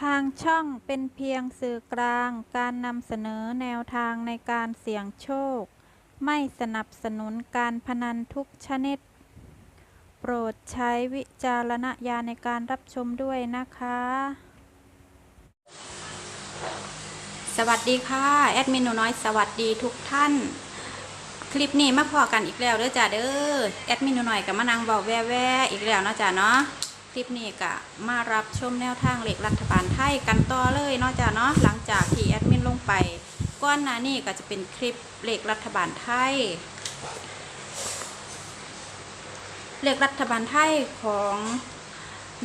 ทางช่องเป็นเพียงสื่อกลางการนำเสนอแนวทางในการเสี่ยงโชค ไม่สนับสนุนการพนันทุกชนิด โปรดใช้วิจารณญาณในการรับชมด้วยนะคะ สวัสดีค่ะ แอดมินหนูน้อยสวัสดีทุกท่าน คลิปนี้มาพอกันอีกแล้วเด้อจ้าเด้อแอดมินหนูน้อยกับมานั่งเบาแว่แว่ๆอีกแล้วเนาะจ้าเนาะ คลิปนี้ก็มารับชมแนวทางเหล็กรัฐบาลไทยกันต่อเลยเนาะจ้าเนาะหลังจากที่แอดมินลงไปก้อนหน้านี้ก็จะเป็นคลิปเหล็กรัฐบาลไทยเหล็กรัฐบาลไทยของ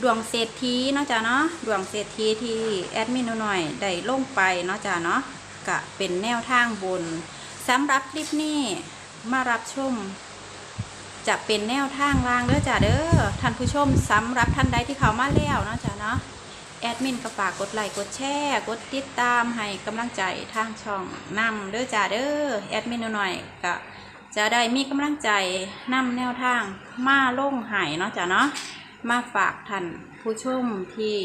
ดวงเศรษฐีเนาะจ้าเนาะดวงเศรษฐีที่แอดมินหนูน้อยได้ลงไปเนาะจ้าเนาะก็เป็นแนวทางบนสำหรับคลิปนี้มารับชม จะเป็นแนวทางรางเด้อจ้าเด้อท่านผู้ชมสำหรับท่านใดที่เขามาแล้วเนาะจ้าเนาะแอดมินก็ฝากกดไลค์กดแชร์กดติดตามให้กำลังใจทางช่องนำเด้อจ้าเด้อแอดมินหน่อยก็จะได้มีกำลังใจนำแนวทางมาลงหายเนาะจ้าเนาะมาฝากท่านผู้ชมที่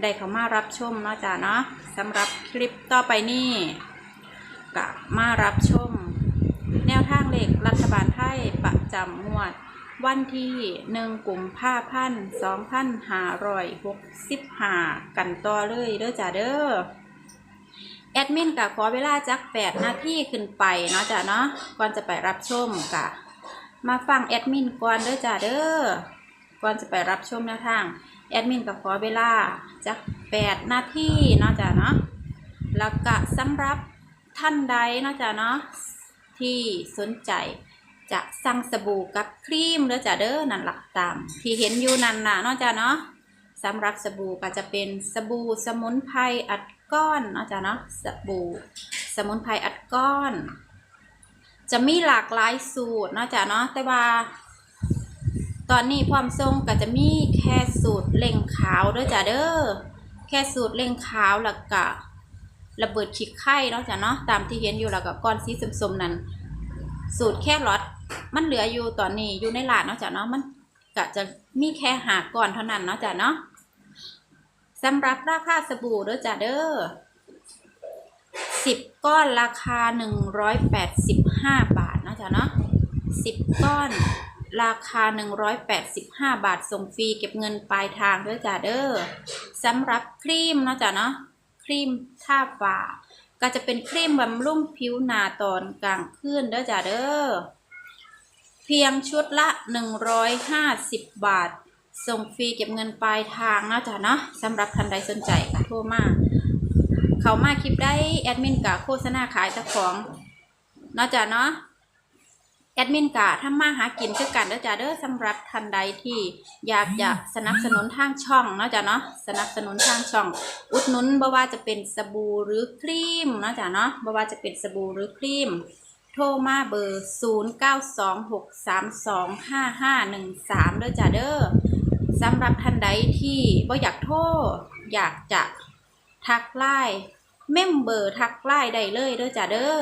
ได้เข้ามารับชมเนาะจ้าเนาะสำหรับคลิปต่อไปนี้กะมารับชม แนวทางเลขรัฐบาลไทยประ จำงวด วันที่หนึ่งกุมภาพันธ์สองพันห้าร้อยหกสิบห้ากันต่อเลยเด้อจ้าเด้อแอดมินกะขอเวลาจักแปดนาทีขึ้นไปเนาะจ้าเนาะก่อนจะไปรับชมกะ มาฟังแอดมินก่อนเด้อจ้าเด้อก่อนจะไปรับชมแนวทางแอดมินก็ขอเวลาจักแปดนาทีเนาะจ้าเนาะแล้วก็สำหรับท่านใดเนาะจ๊ะเนาะที่สนใจ จะสั่งสบู่กับครีมเด้อจ้ะเด้อนั่นหลักตาม ที่เห็นอยู่นั่นน่ะเนาะจ๊ะเนาะสำหรับสบู่ก็จะเป็นสบู่สมุนไพรอัดก้อนเนาะจ๊ะเนาะสบู่สมุนไพรอัดก้อน จะมีหลากหลายสูตรเนาะจ๊ะเนาะแต่ว่า ตอนนี้ความทรงก็จะมีแค่สูตรเล่งขาวเด้อจ้ะเด้อแค่สูตรเล่งขาวแล้วก็ระเบิดขีดไข่เนาะจ้ะเนาะตามที่เห็นอยู่แล้วก็ก้อนสีสมๆนั้นสูตรแค่รอด มันเหลืออยู่ตอนนี้อยู่ในหลาดเนาะจ้ะเนาะมันก็จะมีแค่หาก้อนเท่านั้นเนาะจ้ะเนาะสำหรับราคาสบู่เด้อจ้ะเด้อสิบก้อนราคาหนึ่งร้อยแปดสิบห้าบาทเนาะจ้ะเนาะสิบก้อนราคา185บห้าบาทส่งฟรีเก็บเงินปลายทางด้วยจ้าเด้อสำหรับครีมเนาะจ้ะเนาะครีมทาปาก็จะเป็นครีมบำรุงผิวหนาตอนกลางคืนเด้อจ้าเด้อ เพียงชุดละ 150 บาท ส่งฟรีเก็บเงินปลายทางนะจ้ะเนาะสำหรับท่านใดสนใจก็โทรมาเขามาคลิปได้แอดมินกะโฆษณาขายเจ้าของนะจ้ะเนาะแอดมินกะทำมาหากินคือกันเด้อจ้าเด้อสำหรับท่านใดที่อยากจะสนับสนุนทางช่องนะจ้าเนาะสนับสนุนทางช่อง อุดหนุนบ่ว่าจะเป็นสบู่หรือครีมนะจ้าเนาะบ่ว่าจะเป็นสบู่หรือครีม โทรมาเบอร์ 0926325513เด้อจ้าเด้อสำหรับท่านใดที่บ่อยากโทรอยากจะทักไลน์เมมเบอร์ทักไลน์ได้เลยเด้อจ้าเด้อ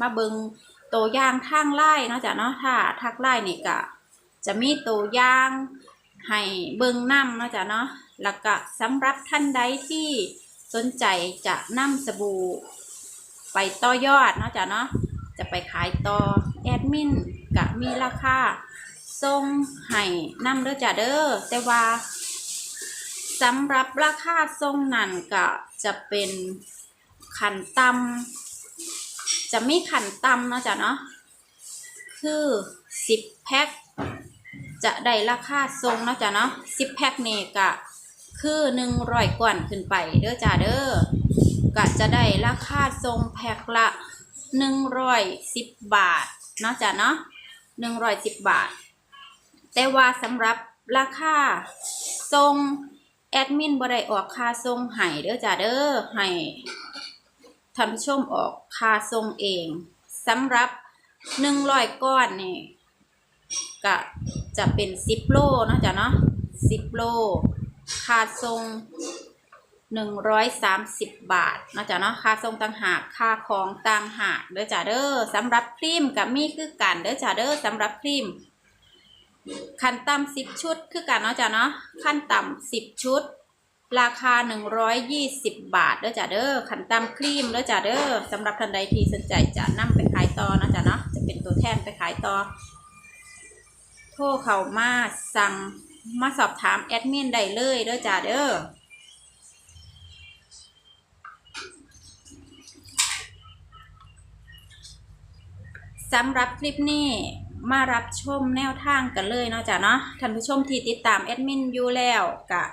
มาเบิงตัวอย่างทางไล่เนาะจ้ะเนาะถ้าทักไล่นี่ก็จะมีตัวอย่างให้เบิงนำเนาะจ้ะเนาะแล้วก็สำหรับท่านใดที่สนใจจะนำสบู่ไปต่อยอดเนาะจ้ะเนาะ จะไปขายต่อแอดมินก็มีราคาส่งให้นำเด้อจ้ะเด้อแต่ว่าสำหรับราคาส่งนั่นก็จะเป็นขันต่ำจะมีขันต่ำเนาะจ้ะเนาะคือสิบแพ็คจะได้ราคาทรงเนาะจ้ะเนาะสิบแพ็คนี่ก็คือหนึ่งร้อยก่อนขึ้นไปเด้อจ้าเด้อก็จะได้ราคาทรงแพ็คละ หนึ่งร้อยสิบบาทเนาะจ้ะเนาะหนึ่งร้อยสิบบาท แต่ว่าสำหรับราคาทรงแอดมินบ่ได้ออกค่าทรงให้เด้อจ้าเด้อให้ท่านผู้ชมออกค่าทรงเองสำหรับหนึ่งร้อยก้อนนี่ก็จะเป็นสิบโลเนาะจ้ะเนาะสิบโลค่าทรง หนึ่งร้อยสามสิบบาทนะจ้ะเนาะค่าทรงต่างหากค่าของต่างหากเด้อจ้ะเด้อสำหรับครีมกับมีคือกันเด้อจ้ะเด้อสำหรับครีมขั้นต่ำสิบชุดคือกันเนาะจ้ะเนาะขั้นต่ำสิบชุด ราคา 120 บาทเด้อจ้ะเด้อขั้นตามครีมเด้อจ้ะเด้อสำหรับท่านใดที่สนใจจะนำไปขายต่อนะจ๊ะเนาะจะเป็นตัวแทนไปขายต่อ โทรเข้ามาสั่งมาสอบถามแอดมินได้เลยเด้อจ้ะเด้อ สำหรับคลิปนี้มารับชมแนวทางกันเลยเนาะจ้ะเนาะท่านผู้ชมที่ติดตามแอดมินอยู่แล้วกะ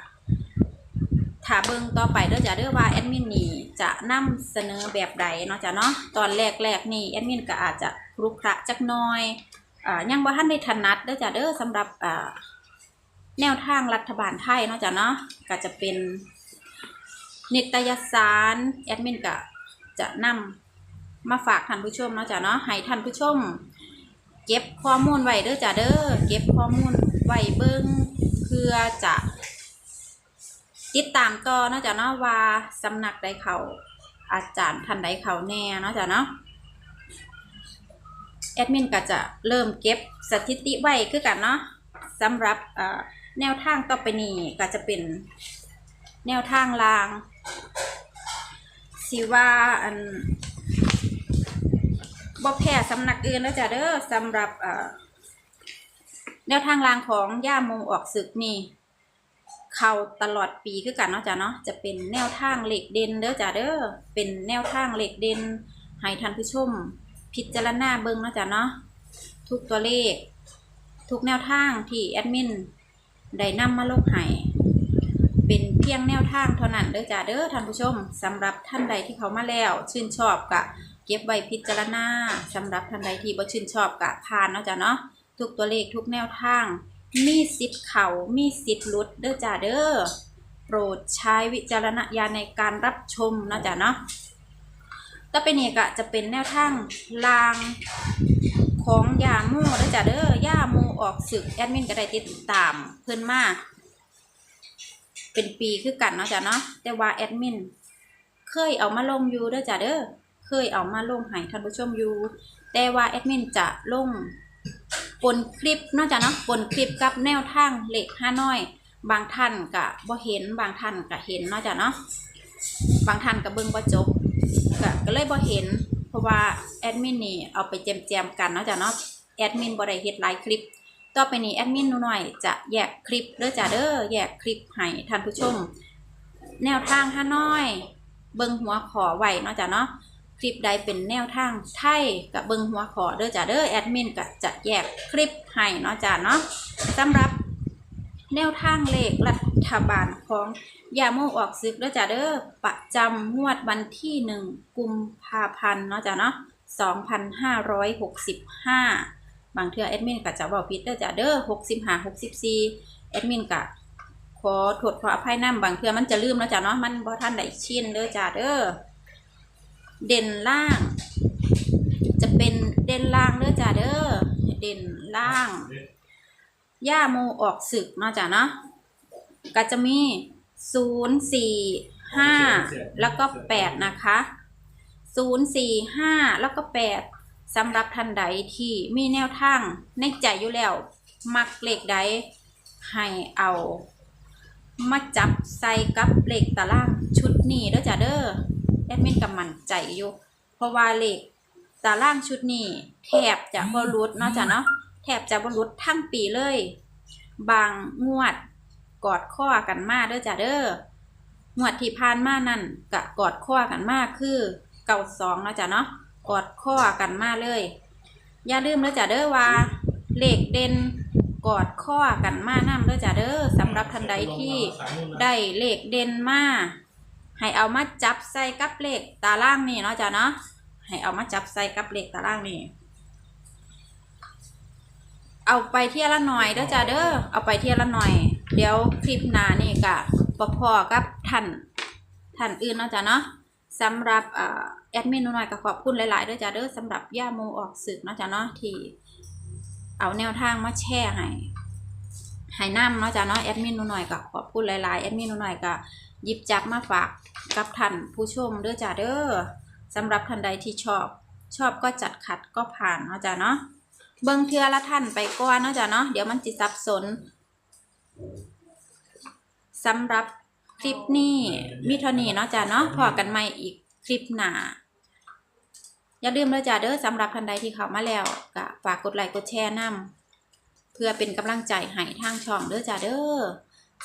ถ้าเบิ่งต่อไปเด้อจ้ะเด้อว่าแอดมินนี่จะนำเสนอแบบใดเนาะจ้ะเนาะตอนแรกๆนี่แอดมินก็อาจจะครุขระจักน้อยอ่ายังบ่ทันได้ถนัดเด้อจ้ะเด้อสำหรับอ่าแนวทางรัฐบาลไทยเนาะจ้ะเนาะก็จะเป็นนิตยสารแอดมินก็จะนำ มาฝากท่านผู้ชมเนาะจ้ะเนาะให้ท่านผู้ชม เก็บข้อมูลไว้เด้อจ้ะเด้อเก็บข้อมูลไว้เบิ่งเพื่อจะติดตามต่อเนาะจ้ะเนาะว่าสำนักใดเขาอาจารย์ท่านใดเขาแน่เนาะจ้ะเนาะแอดมินก็จะเริ่มเก็บสถิติไว้คือกันเนาะสำหรับแนวทางต่อไปนี้ก็จะเป็นแนวทางรางสิว่าอัน บ่แพ้สำนักอื่นแล้วจ้ะเด้อสำหรับแนวทางรางของย่าโมออกศึกนี่เข้าตลอดปีคือกันเนาะจ้ะเนาะจะเป็นแนวทางเหล็กเด่นเด้อจ้ะเด้อเป็นแนวทางเหล็กเด่นให้ท่านผู้ชม พิจารณาเบิ่งเนาะจ้ะเนาะทุกตัวเลข ทุกแนวทางที่แอดมินได้นำมาลงให้เป็นเพียงแนวทางเท่านั้นเด้อจ้ะเด้อท่านผู้ชมสำหรับท่านใดที่เขามาแล้ว ชื่นชอบกะ ก็บไว้พิจารณาสำหรับท่านใดที่บ่ชื่นชอบกะผ่านเนาะจ้ะเนาะทุกตัวเลขทุกแนวทาง มีสิทธิ์เขามีสิทธิ์ลุดเด้อจ้าเด้อโปรดใช้วิจารณญาณในการรับชมเนาะจ้ะเนาะต่อไปนี้ก็จะเป็นแนวทางลางของยาโมเด้อจ้าเด้อยาโมออกศึกแอดมินก็ได้ติดตามเพิ่นมาเป็นปีคือกันเนาะจ้ะเนาะแต่ว่าแอดมินเคยเอามาลงอยู่เด้อจ้ะเด้อ เคยเอามาลงให้ท่านผู้ชมอยู่ แต่ว่าแอดมินจะลงปนคลิปนอกจากเนาะปนคลิปกับแนวทางเหล็กห้าน้อย บางท่านก็บ่เห็นบางท่านก็เห็นนอกจากเนาะบางท่านก็เบิ่งบ่จบกก็เลยบ่เห็น เพราะว่าแอดมินนี่เอาไปแจมๆกันนาะจ้ะเนาะแอดมินบ่ได้เฮ็ดหลายคลิปต่อไปนี้แอดมินหนูหน่อยจะแยกคลิปเด้อจ้ะเด้อแยกคลิปให้ท่านผู้ชม แนวทางห้าน้อย เบิ่งหัวขอไหวนาะจ้ะเนาะ คลิปใดเป็นแนวทางไทยกับเบิงหัวขอเด้อจ้ะเด้อแอดมินก็จะแยกคลิปให้เนาะจ้ะเนาะสำหรับแนวทางเลขรัฐบาลของยาโมออกซึกเด้อจ้ะเด้อประจำงวดวันที่หนึ่งกุมภาพันธ์เนาะจ้ะเนาะ2565บางเทื่อแอดมินก็จะบอกผิดเด้อจ้ะเด้อ65 64แอดมินก็ขอโทษขออภัยน้ำบางเทื่อมันจะลืมแล้วจ้ะเนาะมันบ่ท่านได้ชินเด้อจ้าเด้อ เด่นล่าง จะเป็นเด่นล่างเด้อจ้าเด้อเด่นล่าง ย่าโมออกศึกเนาะจ้ะเนาะก็จะมีศูนย์สี่ห้าแล้วก็แปดนะคะศูนย์สี่ห้าแล้วก็แปดสำหรับท่านใดที่มีแนวทางในใจอยู่แล้ว มักเลขใดให้เอา มาจับใส่กับเลขตารางชุดนี้เด้อจ้ะเด้อ อดมินกำมั่นใจอยู่ เพราะว่าเลขตารางชุดนี้แทบจะบ่หลุดเนาะจ้ะเนาะแทบจะบ่หลุดทั้งปีเลย บางงวดกอดข้อกันมาเด้อจ้ะเด้องวดที่ผ่านมานั่นกะกอดข้อกันมาคือเก่าสองนะจ้ะเนาะกอดข้อกันมาเลย อย่าลืมเด้อจ้ะเด้อว่าเลขเด่นกอดข้อกันมานํเด้อจ้ะเด้อสำหรับท่านใดที่ได้เลขเด่นมา ให้เอามาจับใส่กับเลขตารางนี่เนาะจ้ะเนาะให้เอามาจับใส่กับเลขตารางนี่เอาไปเที่ยละหน่อยเด้อจ้ะเด้อเอาไปเที่ยละหน่อย เดี๋ยวคลิปหน้านี่กะปพอกับท่านท่านอื่นเนาะจ้ะเนาะสำหรับอแอดมินหน่อยก็ขอบคุณหลายๆเด้อจ้ะเด้อสำหรับย่าโมออกศึกเนาะจ้ะเนาะที่เอาแนวทางมาแชร์ให้ ให้นำเนาะจ้ะเนาะแอดมินหนูหน่อยก็ขอบคุณหลายๆแอดมินหนูหน่อยก็หยิบจับมาฝากกับท่านผู้ชมเด้อจ้ะเด้อสำหรับท่านใดที่ชอบ ชอบก็จัดขัดก็ผ่านเนาะจ้ะเนาะเบิ่งเทือละท่านไปก่อนเนาะจ้ะเนาะเดี๋ยวมันจิสับสนสำหรับคลิปนี้มีเท่านี้เนาะจ้ะเนาะพอกันใหม่อีกคลิปหน้าอย่าลืมเลยจ้ะเด้อสำหรับท่านใดที่เข้ามาแล้วก็ฝากกดไลค์กดแชร์นำเพื่อเป็นกำลังใจให้ทางช่องเด้อจ้ะเด้อ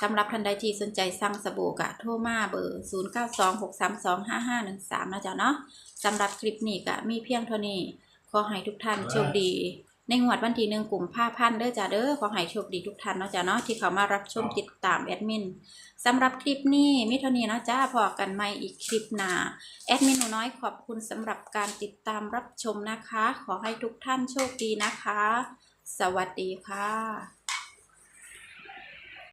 สำหรับท่านใดที่สนใจสั่งสบู่กะโทรมาเบอร์ 0926325513นะจ๊ะเนาะสำหรับคลิปนี้ก็มีเพียงเท่านี้ ขอให้ทุกท่านโชคดี ในงวดวันที่หนึ่งกลุ่มผ้าพันเด้อจ้าเด้อขอให้โชคดีทุกท่านเนาะจ้าเนาะที่เขามารับชมติดตามแอดมินสำหรับคลิปนี้มิเท่านี้เนาะจ้าพอกันใหม่อีกคลิปหน้าแอดมินหนูน้อยขอบคุณสำหรับการติดตามรับชมนะคะ ขอให้ทุกท่านโชคดีนะคะ สวัสดีค่ะ